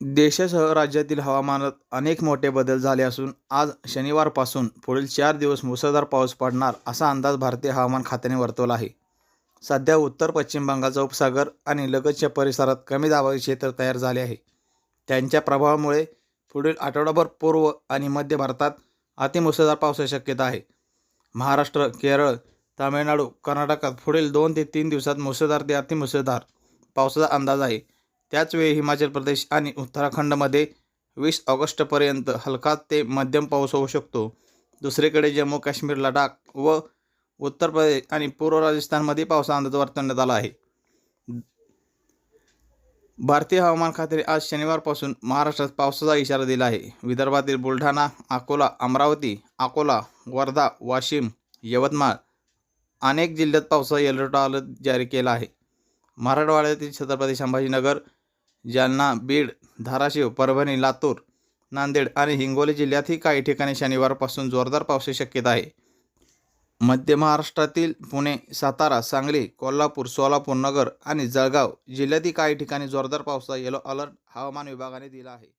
देशासह राज्यातील हवामानात अनेक मोठे बदल झाले असून आज शनिवारपासून पुढील चार दिवस मुसळधार पाऊस पडणार असा अंदाज भारतीय हवामान खात्याने वर्तवला आहे. सध्या उत्तर पश्चिम बंगालचा उपसागर आणि लगतच्या परिसरात कमी दाबाचे क्षेत्र तयार झाले आहे. त्यांच्या प्रभावामुळे पुढील आठवडाभर पूर्व आणि मध्य भारतात अतिमुसळधार पावसाची शक्यता आहे. महाराष्ट्र केरळ तामिळनाडू कर्नाटकात पुढील दोन ते तीन दिवसात मुसळधार ते अतिमुसळधार पावसाचा अंदाज आहे. त्याचवेळी हिमाचल प्रदेश आणि उत्तराखंडमध्ये वीस ऑगस्टपर्यंत हलका ते मध्यम पाऊस होऊ शकतो. दुसरीकडे जम्मू काश्मीर लडाख व उत्तर प्रदेश आणि पूर्व राजस्थानमध्ये पावसाचा अंदाज वर्तवण्यात आला आहे. भारतीय हवामान खात्याने आज शनिवारपासून महाराष्ट्रात पावसाचा इशारा दिला आहे. विदर्भातील बुलढाणा अकोला अमरावती अकोला वर्धा वाशिम यवतमाळ अनेक जिल्ह्यात पावसाचा येलो अलर्ट जारी केला आहे. मराठवाड्यातील छत्रपती संभाजीनगर जालना बीड धाराशिव परभणी लातूर नांदेड आणि हिंगोली जिल्ह्यातही काही ठिकाणी शनिवारपासून जोरदार पावसाची शक्यता आहे. मध्य महाराष्ट्रातील पुणे सातारा सांगली कोल्हापूर सोलापूर नगर आणि जळगाव जिल्ह्यातही काही ठिकाणी जोरदार पावसाचा येलो अलर्ट हवामान विभागाने दिला आहे.